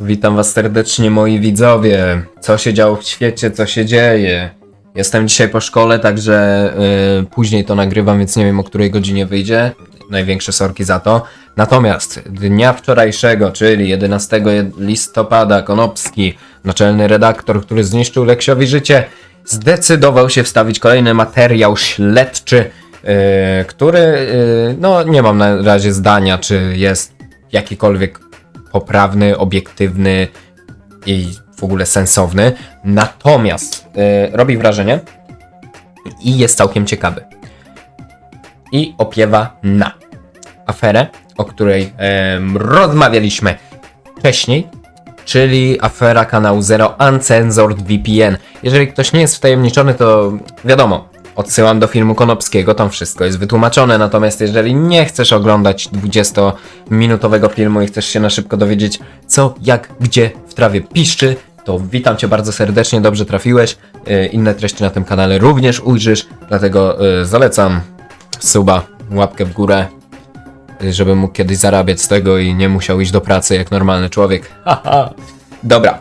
Witam was serdecznie moi widzowie. Co się działo w świecie, co się dzieje? Jestem dzisiaj po szkole, także y, później to nagrywam, więc nie wiem o której godzinie wyjdzie. Największe sorki za to. Natomiast dnia wczorajszego, czyli 11 listopada, Konopski, naczelny redaktor, który zniszczył Leksiowi życie, zdecydował się wstawić kolejny materiał śledczy, y, który, y, no nie mam na razie zdania, czy jest jakikolwiek poprawny, obiektywny i w ogóle sensowny. Natomiast y, robi wrażenie i jest całkiem ciekawy. I opiewa na aferę, o której rozmawialiśmy wcześniej, czyli afera kanału Zero Uncensored VPN. Jeżeli ktoś nie jest wtajemniczony, to wiadomo, odsyłam do filmu Konopskiego, tam wszystko jest wytłumaczone, natomiast jeżeli nie chcesz oglądać 20-minutowego filmu i chcesz się na szybko dowiedzieć, co, jak, gdzie w trawie piszczy, to witam Cię bardzo serdecznie, dobrze trafiłeś. Y, Inne treści na tym kanale również ujrzysz, dlatego y, zalecam suba, łapkę w górę, y, żebym mógł kiedyś zarabiać z tego i nie musiał iść do pracy jak normalny człowiek. Haha. Dobra,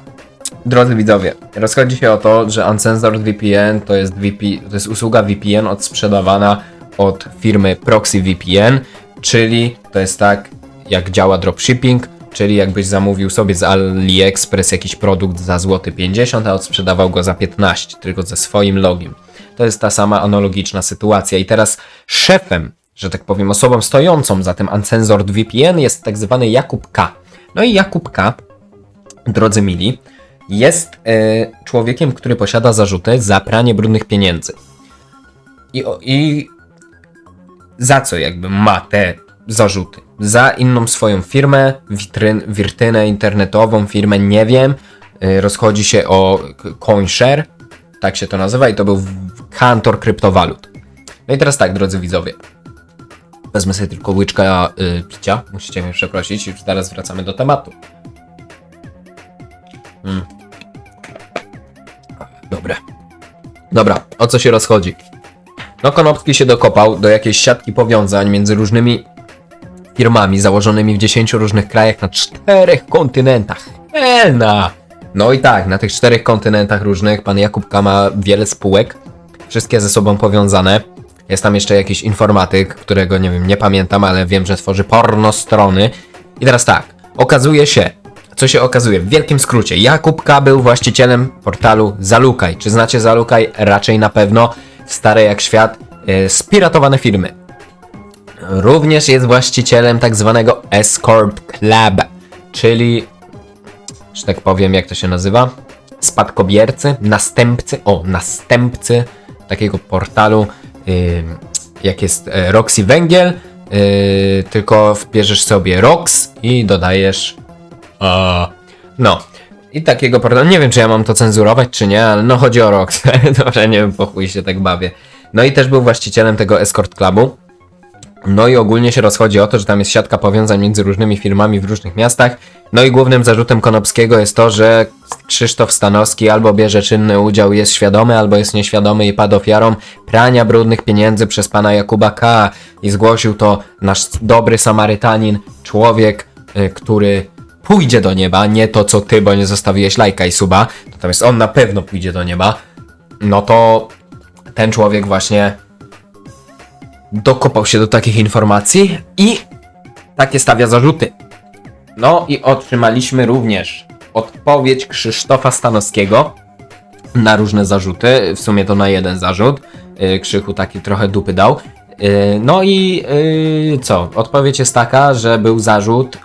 Drodzy widzowie, rozchodzi się o to, że Uncensored VPN to jest, VP, to jest usługa VPN odsprzedawana od firmy Proxy VPN, czyli to jest tak, jak działa dropshipping, czyli jakbyś zamówił sobie z AliExpress jakiś produkt za złoty 50, a odsprzedawał go za 15, tylko ze swoim logiem. To jest ta sama analogiczna sytuacja. I teraz szefem, że tak powiem, osobą stojącą za tym Uncensored VPN jest tak zwany Jakub K. No i Jakub K drodzy mili, jest e, człowiekiem, który posiada zarzuty za pranie brudnych pieniędzy. I, o- I za co jakby ma te zarzuty? Za inną swoją firmę, witryn, wirtynę internetową, firmę, nie wiem. E, rozchodzi się o CoinShare, tak się to nazywa, i to był kantor kryptowalut. No i teraz tak, drodzy widzowie. Wezmę sobie tylko łyczka y, picia, musicie mnie przeprosić, już zaraz wracamy do tematu. Dobre. Dobra, o co się rozchodzi? No Konopski się dokopał do jakiejś siatki powiązań między różnymi firmami założonymi w 10 różnych krajach na czterech kontynentach. Elna! No i tak, na tych czterech kontynentach różnych pan Jakub K. ma wiele spółek, wszystkie ze sobą powiązane. Jest tam jeszcze jakiś informatyk, którego nie wiem, nie pamiętam, ale wiem, że tworzy porno strony. I teraz tak, okazuje się, co się okazuje? W wielkim skrócie, Jakub K. był właścicielem portalu Zalukaj. Czy znacie Zalukaj? Raczej na pewno. Stare jak świat, e, spiratowane firmy. Również jest właścicielem tak zwanego Escort Club, czyli, że tak powiem, jak to się nazywa? Spadkobiercy, następcy, o, następcy takiego portalu, ym, jak jest e, Roxy Węgiel, yy, tylko wbierzesz sobie Rox i dodajesz no. I takiego portalu. Nie wiem, czy ja mam to cenzurować, czy nie, ale no chodzi o Rox. Dobrze, nie wiem, po chuj się tak bawię. No i też był właścicielem tego Escort Clubu. No i ogólnie się rozchodzi o to, że tam jest siatka powiązań między różnymi firmami w różnych miastach. No i głównym zarzutem Konopskiego jest to, że Krzysztof Stanowski albo bierze czynny udział, jest świadomy, albo jest nieświadomy i padł ofiarą prania brudnych pieniędzy przez pana Jakuba K. I zgłosił to nasz dobry Samarytanin, człowiek, y, który pójdzie do nieba, nie to co ty, bo nie zostawiłeś lajka i suba, natomiast on na pewno pójdzie do nieba, no to ten człowiek właśnie dokopał się do takich informacji i takie stawia zarzuty. No i otrzymaliśmy również odpowiedź Krzysztofa Stanowskiego na różne zarzuty, w sumie to na jeden zarzut. Yy, Krzychu taki trochę dupy dał. Yy, No i yy, co? Odpowiedź jest taka, że był zarzut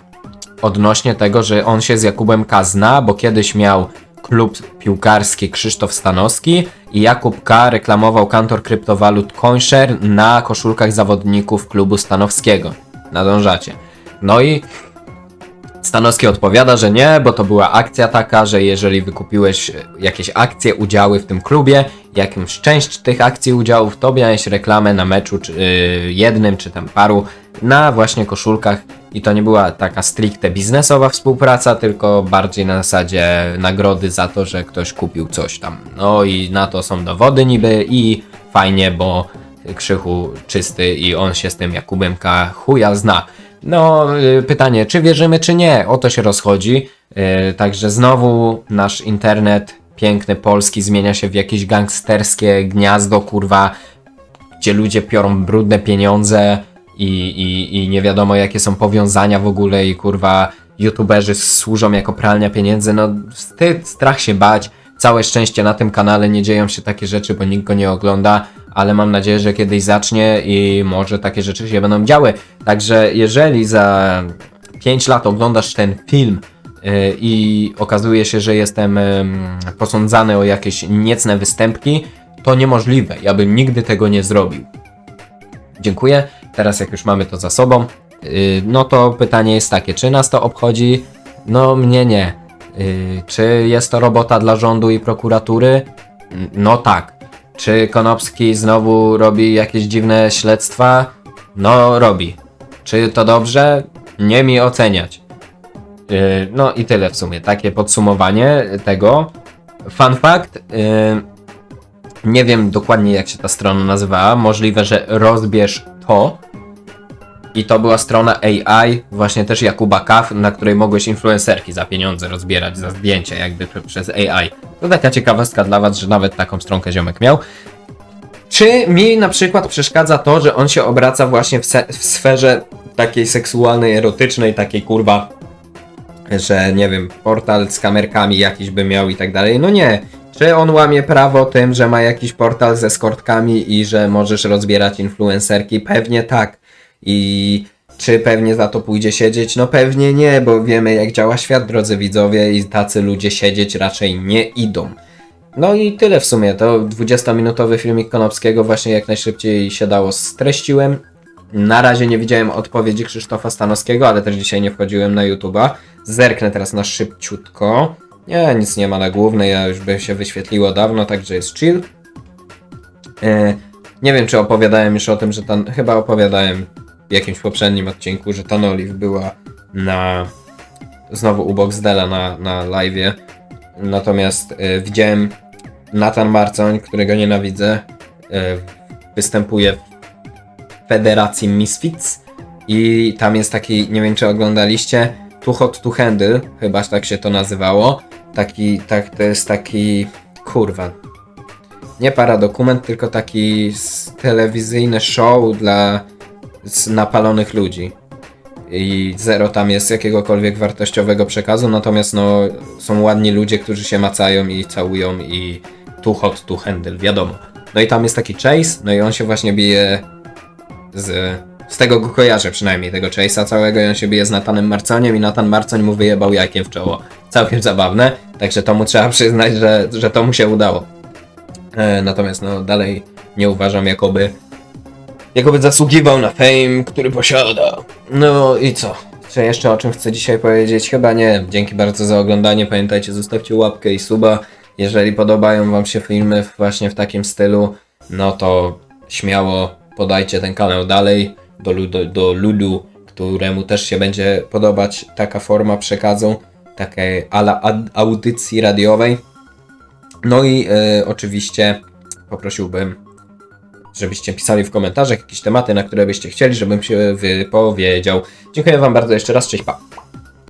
odnośnie tego, że on się z Jakubem K. zna, bo kiedyś miał klub piłkarski Krzysztof Stanowski i Jakub K. reklamował kantor kryptowalut CoinShare na koszulkach zawodników klubu Stanowskiego. Nadążacie. No i Stanowski odpowiada, że nie, bo to była akcja taka, że jeżeli wykupiłeś e, jakieś akcje, udziały w tym klubie, jakąś część tych akcji udziałów, to miałeś reklamę na meczu czy, yy, jednym czy tam paru na właśnie koszulkach i to nie była taka stricte biznesowa współpraca, tylko bardziej na zasadzie nagrody za to, że ktoś kupił coś tam. No i na to są dowody niby i fajnie, bo Krzychu czysty i on się z tym Jakubem K. chuja zna. No, y, pytanie, czy wierzymy, czy nie? O to się rozchodzi. Y, Także znowu nasz internet piękny, polski zmienia się w jakieś gangsterskie gniazdo, kurwa, gdzie ludzie piorą brudne pieniądze i, i, i nie wiadomo jakie są powiązania w ogóle i kurwa youtuberzy służą jako pralnia pieniędzy, no wstyd, strach się bać. Całe szczęście na tym kanale nie dzieją się takie rzeczy, bo nikt go nie ogląda, ale mam nadzieję, że kiedyś zacznie i może takie rzeczy się będą działy. Także jeżeli za 5 lat oglądasz ten film yy, i okazuje się, że jestem posądzany o jakieś niecne występki, to niemożliwe. Ja bym nigdy tego nie zrobił. Dziękuję. Teraz jak już mamy to za sobą, yy, no to pytanie jest takie, czy nas to obchodzi? No mnie nie. Yy, czy jest to robota dla rządu i prokuratury? No tak. Czy Konopski znowu robi jakieś dziwne śledztwa? No robi. Czy to dobrze? Nie mi oceniać. Yy, no i tyle w sumie. Takie podsumowanie tego. Fun fact. Yy, nie wiem dokładnie jak się ta strona nazywała. Możliwe, że rozbierz to. I to była strona AI, właśnie też Jakuba Kaf, na której mogłeś influencerki za pieniądze rozbierać, za zdjęcia jakby prze- przez AI. To taka ciekawostka dla was, że nawet taką stronkę ziomek miał. Czy mi na przykład przeszkadza to, że on się obraca właśnie w, w sferze takiej seksualnej, erotycznej, takiej kurwa, że nie wiem, portal z kamerkami jakiś by miał i tak dalej? No nie. Czy on łamie prawo tym, że ma jakiś portal ze eskortkami i że możesz rozbierać influencerki? Pewnie tak. I czy pewnie za to pójdzie siedzieć? No pewnie nie, bo wiemy jak działa świat, drodzy widzowie, i tacy ludzie siedzieć raczej nie idą. No i tyle w sumie. To 20-minutowy filmik Konopskiego właśnie jak najszybciej się dało streściłem. Na razie nie widziałem odpowiedzi Krzysztofa Stanowskiego, ale też dzisiaj nie wchodziłem na YouTube'a. Zerknę teraz na szybciutko. Nie, nic nie ma na głównej, a już by się wyświetliło dawno, także jest chill. E, nie wiem, czy opowiadałem już o tym, że tan... Chyba opowiadałem jakimś poprzednim odcinku, że Tanolive była na... Znowu u Boxdela na, na live'ie. Natomiast e, widziałem Nathan Marcoń, którego nienawidzę, e, występuje w Federacji Misfits i tam jest taki, nie wiem czy oglądaliście, Too Hot to Handle, chyba tak się to nazywało. Taki, tak, to jest taki, kurwa, nie paradokument, tylko taki telewizyjny show dla s- napalonych ludzi. I zero tam jest jakiegokolwiek wartościowego przekazu, natomiast no, są ładni ludzie, którzy się macają i całują i too hot to handle, wiadomo. No i tam jest taki Chase, no i on się właśnie bije z... Z tego go kojarzę przynajmniej, tego Chase'a całego i on się bije z Natanem Marconiem i Natan Marcoń mu wyjebał jakiem w czoło. Całkiem zabawne, także to mu trzeba przyznać, że, że to mu się udało. E, natomiast no dalej nie uważam jakoby jakoby zasługiwał na fame, który posiada. No i co? Czy jeszcze o czym chcę dzisiaj powiedzieć? Chyba nie. Dzięki bardzo za oglądanie. Pamiętajcie, zostawcie łapkę i suba. Jeżeli podobają Wam się filmy właśnie w takim stylu, no to śmiało podajcie ten kanał dalej do, do, do ludu, któremu też się będzie podobać taka forma przekazu, takiej ala audycji radiowej. No i e, oczywiście poprosiłbym żebyście pisali w komentarzach jakieś tematy, na które byście chcieli, żebym się wypowiedział. Dziękuję Wam bardzo jeszcze raz, cześć pa!